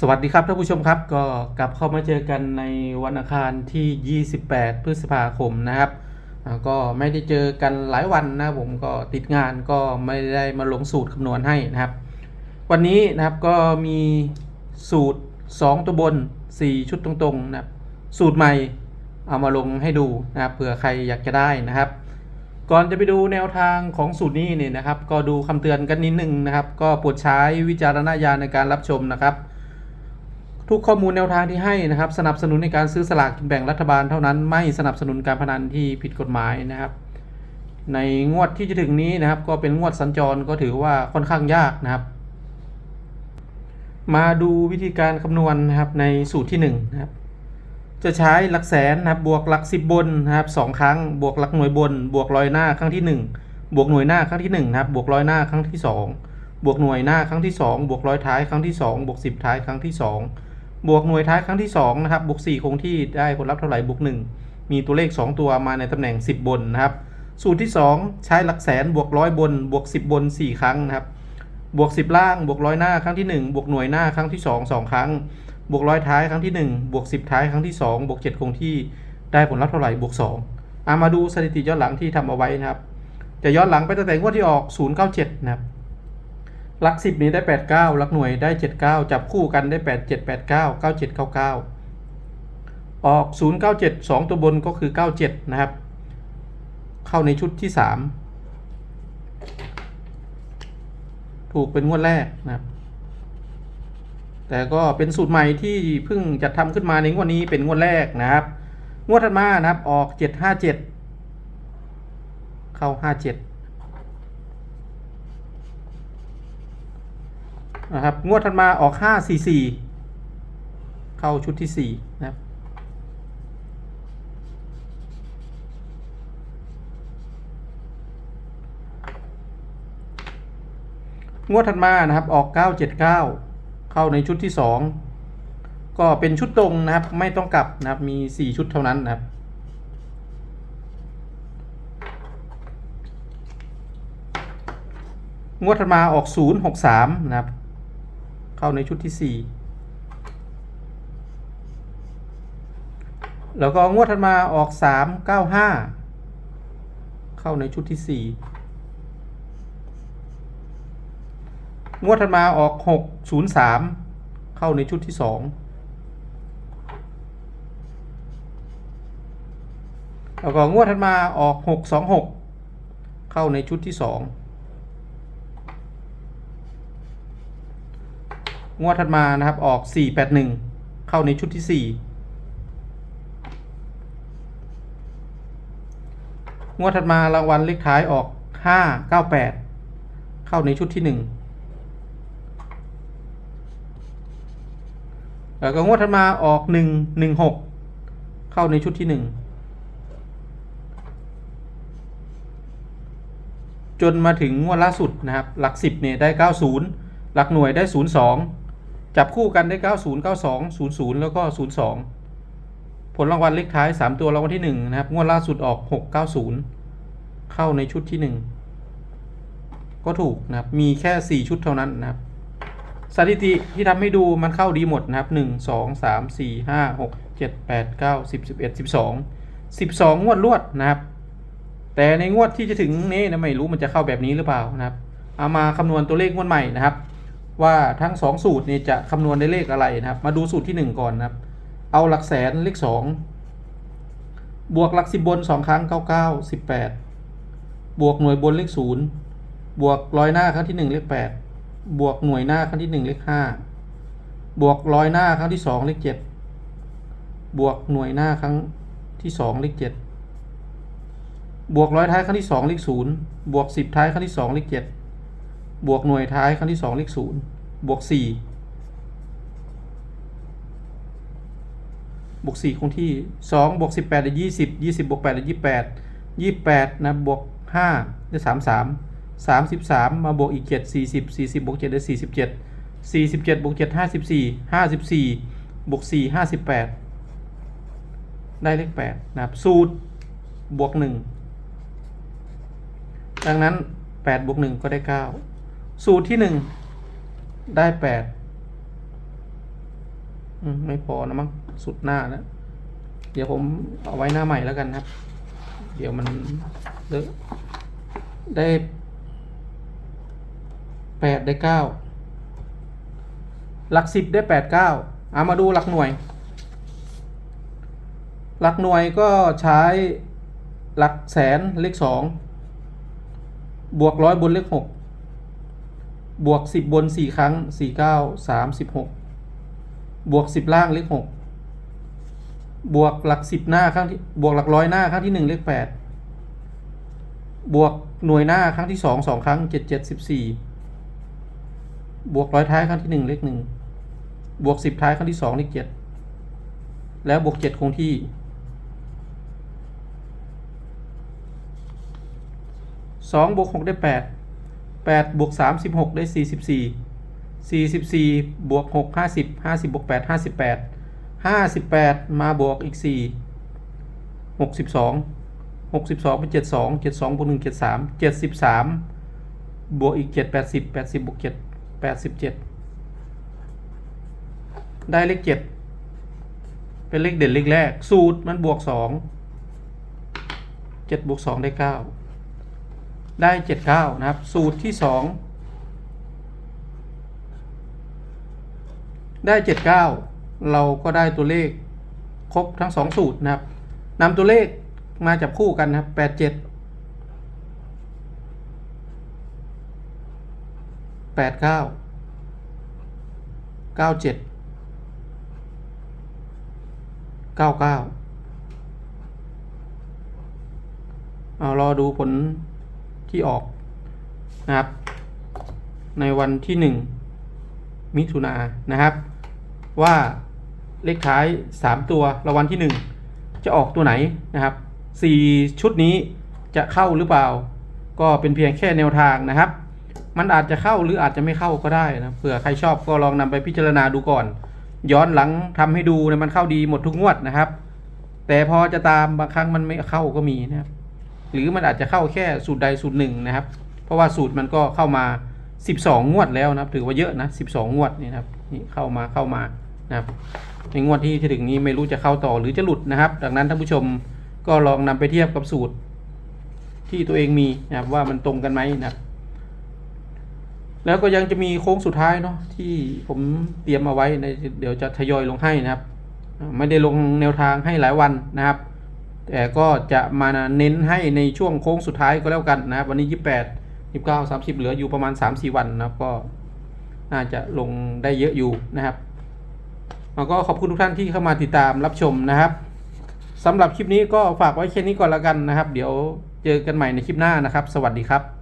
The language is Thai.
สวัสดีครับท่านผู้ชมครับก็กลับเข้ามาเจอกันในวันอังคารที่ 28 พฤษภาคมนะครับ ก็ไม่ได้เจอกันหลายวันนะผมก็ติดงานก็ไม่ได้มาลงสูตรคำนวณให้นะครับ วันนี้นะครับก็มีสูตร 2 ตัวบน 4 ชุดตรงๆนะครับสูตรใหม่เอามาลงให้ดูนะครับเผื่อใครอยากจะได้นะครับ ก่อนจะไปดูแนวทางของสูตรนี้เนี่ยนะครับ ก็ดูคำเตือนกันนิดนึงนะครับ ก็โปรดใช้วิจารณญาณในการรับชมนะครับ ทุกข้อมูลแนวทางที่ให้นะครับ สนับสนุนในการซื้อสลากกินแบ่งรัฐบาลเท่านั้นไม่สนับสนุนการพนันที่ผิดกฎหมายนะครับ ในงวดที่จะถึงนี้นะครับ ก็เป็นงวดสัญจรก็ถือว่าค่อนข้างยากนะครับ มาดูวิธีการคำนวณนะครับในสูตรที่1นะครับจะใช้หลักแสนนะครับบวกหลักสิบบนนะครับสองครั้ง บวกหลักหน่วยบน บวกร้อยหน้าครั้งที่ 1 บวกหน่วยหน้าครั้งที่1นะครับบวกร้อยหน้าครั้งที่ 2 บวกหน่วยหน้าครั้งที่ 2 บวกร้อยท้ายครั้งที่ 2 บวก10ท้ายครั้งที่ 2 บวกหน่วยท้ายครั้งที่2นะครับบวก4คงที่ได้ผลลัพธ์เท่าไหร่บวก1 มีตัวเลข 2 ตัวมาในตำแหน่ง 10 บนนะครับ สูตรที่ 2 ใช้หลักแสนบวกร้อยบน บวก 10 บน 4 ครั้งนะครับ บวก 10 ล่าง บวกร้อยหน้าครั้งที่ 1 บวกหน่วยหน้าครั้งที่ 2 2 ครั้ง บวกร้อยท้ายครั้งที่ 1 บวก 10 ท้ายครั้งที่ 2 บวก 7 คงที่ได้ผลลัพธ์เท่าไหร่บวก2อามาดูสถิติย้อนหลังที่ทำเอาไว้นะครับ จะย้อนหลังไปตั้งแต่งวดที่ออก 097 นะครับ หลักสิบนี้ได้แปดเก้าหลักหน่วยได้เจ็ดเก้าจับคู่กันได้แปดเจ็ดแปดเก้าเก้าเจ็ดเก้าเก้าออกศูนย์เก้าเจ็ดสองตัวบนก็คือเก้าเจ็ดนะครับ เข้าในชุดที่สามถูกเป็นงวดแรกนะครับ แต่ก็เป็นสูตรใหม่ที่เพิ่งจัดทำขึ้นมาในงวดนี้เป็นงวดแรกนะครับ งวดถัดมานะครับออกเจ็ดห้าเจ็ดเข้าห้าเจ็ด นะครับ งวดถัดมาออก544เข้าชุดที่4นะครับงวดถัดมานะครับออก 979 เข้าในชุดที่ 2 ก็เป็นชุดตรงนะครับไม่ต้องกลับนะครับมี 4 ชุดเท่านั้นนะครับ งวดถัดมาออก 063 นะครับ เข้าในชุดที่ 4 แล้วก็งวดถัดมาออก 395 เข้าในชุดที่ 4 งวดถัดมาออก 603 เข้าในชุดที่ 2 แล้วก็งวดถัดมาออก 626 เข้าในชุดที่ 2 งวดถัดมานะครับออก 481 เข้าในชุดที่ 4 งวดถัดมารางวัลเลขท้ายออก 598 เข้าในชุดที่ 1 แล้วก็งวดถัดมาออกหนึ่งหนึ่งหกเข้าในชุดที่หนึ่งจนมาถึงงวดล่าสุดนะครับ หลักสิบเนี่ยได้เก้าศูนย์หลักหน่วยได้ศูนย์สอง จับคู่กันได้เก้าศูนย์เก้าสองศูนย์ศูนย์แล้วก็ศูนย์สองผลรางวัลเลขท้ายสามตัวรางวัลที่หนึ่งนะครับ งวดล่าสุดออกหกเก้าศูนย์เข้าในชุดที่หนึ่งก็ถูกนะครับ มีแค่สี่ชุดเท่านั้นนะครับ สถิติที่ทำให้ดูมันเข้าดีหมดนะครับหนึ่งสองสามสี่ห้าหกเจ็ดแปดเก้าสิบสิบเอ็ดสิบสองสิบสองงวดรวดนะครับ แต่ในงวดที่จะถึงนี้นะไม่รู้มันจะเข้าแบบนี้หรือเปล่านะครับ เอามาคำนวณตัวเลขงวดใหม่นะครับ ว่าทั้งสองสูตรนี้จะคำนวณได้เลขอะไรนะครับ มาดูสูตรที่หนึ่งก่อนนะครับ เอาหลักแสนเลขสองบวกหลักสิบบนสองครั้งเก้าเก้าสิบแปดบวกหน่วยบนเลขศูนย์บวกร้อยหน้าครั้งที่หนึ่งเลขแปดบวกหน่วยหน้าครั้งที่หนึ่งเลขห้าบวกร้อยหน้าครั้งที่สองเลขเจ็ดบวกหน่วยหน้าครั้งที่สองเลขเจ็ดบวกร้อยท้ายครั้งที่สองเลขศูนย์บวกสิบท้ายครั้งที่สองเลขเจ็ด บวกหน่วยท้ายครั้งที่สองเลขศูนย์บวกสี่บวกสี่คงที่สองบวกสิบแปดได้ยี่สิบยี่สิบบวกแปดได้ยี่แปดยี่แปดนะบวกห้าได้สามสามสามสิบสามมาบวกอีกเจ็ดสี่สิบสี่สิบบวกเจ็ดได้สี่สิบเจ็ดสี่สิบเจ็ดบวกเจ็ดห้าสิบสี่ห้าสิบสี่บวกสี่ห้าสิบแปดได้เลขแปดนะครับ สูตรบวกหนึ่งดังนั้นแปดบวกหนึ่งก็ได้เก้า สูตรที่หนึ่งได้แปดไม่พอนะมั้งสุดหน้าแล้วเดี๋ยวผมเอาไว้หน้าใหม่แล้วกันครับ เดี๋ยวมันเลอะได้แปดได้เก้าหลักสิบได้แปดเก้าเอามาดูหลักหน่วย หลักหน่วยก็ใช้หลักแสนเลขสองบวกร้อยบนเลขหก บวกสิบบนสี่ครั้งสี่เก้าสามสิบหกบวกสิบล่างเลขหกบวกหลักสิบหน้าครั้งที่บวกหลักร้อยหน้าครั้งที่หนึ่งเลขแปดบวกหน่วยหน้าครั้งที่สองสองครั้งเจ็ดเจ็ดสิบสี่บวกร้อยท้ายครั้งที่หนึ่งเลขหนึ่งบวกสิบท้ายครั้งที่สองเลขเจ็ดแล้วบวกเจ็ดคงที่สองบวกหกได้แปดแปดบวกสามสิบหกได้สี่สิบสี่สี่สิบสี่บวกหกห้าสิบห้าสิบบวกแปดห้าสิบแปดห้าสิบแปดมาบวกอีกสี่หกสิบสองหกสิบสองเป็นเจ็ดสองเจ็ดสองบวกหนึ่งเจ็ดสามเจ็ดสิบสามบวกอีกเจ็ดแปดสิบแปดสิบบวกเจ็ดแปดสิบเจ็ดได้เลขเจ็ดเป็นเลขเด่นเลขแรก สูตรมันบวกสองเจ็ดบวกสองได้เก้า ได้เจ็ดเก้านะครับ สูตรที่สองได้เจ็ดเก้าเราก็ได้ตัวเลขครบทั้งสองสูตรนะครับนำตัวเลขมาจับคู่กันนะครับแปดเจ็ดแปดเก้าเก้าเจ็ดเก้าเก้าเอารอดูผล ที่ออกนะครับ ในวันที่หนึ่งมิถุนานะครับ ว่าเลขท้าย 3 ตัวรางวัลที่ 1 จะออกตัวไหนนะครับ 4 ชุดนี้จะเข้าหรือเปล่า ก็เป็นเพียงแค่แนวทางนะครับ มันอาจจะเข้าหรืออาจจะไม่เข้าก็ได้นะเผื่อใครชอบก็ลองนำไปพิจารณาดูก่อน ย้อนหลังทำให้ดูนะมันเข้าดีหมดทุกงวดนะครับ แต่พอจะตามบางครั้งมันไม่เข้าก็มีนะครับ หรือมันอาจจะเข้าแค่สูตรใดสูตรหนึ่งนะครับ เพราะว่าสูตรมันก็เข้ามา 12 งวดแล้วนะครับถือว่าเยอะนะ12 งวดนี่นะครับนี่เข้ามาเข้ามานะครับในงวดที่ถึงนี้ไม่รู้จะเข้าต่อหรือจะหลุดนะครับ ดังนั้นท่านผู้ชมก็ลองนำไปเทียบกับสูตรที่ตัวเองมีนะครับว่ามันตรงกันไหมนะครับแล้วก็ยังจะมีโค้งสุดท้ายเนาะที่ผมเตรียมเอาไว้ในเดี๋ยวจะทยอยลงให้นะครับ ไม่ได้ลงแนวทางให้หลายวันนะครับ แต่ก็จะมาเน้นให้ในช่วงโค้งสุดท้ายก็แล้วกันนะครับ วันนี้ 28 29 30 เหลืออยู่ประมาณ 3-4 วันนะครับก็น่าจะลงได้เยอะอยู่นะครับแล้วก็ขอบคุณทุกท่านที่เข้ามาติดตามรับชมนะครับสำหรับคลิปนี้ก็ฝากไว้แค่นี้ก่อนแล้วกันนะครับ เดี๋ยวเจอกันใหม่ในคลิปหน้านะครับ สวัสดีครับ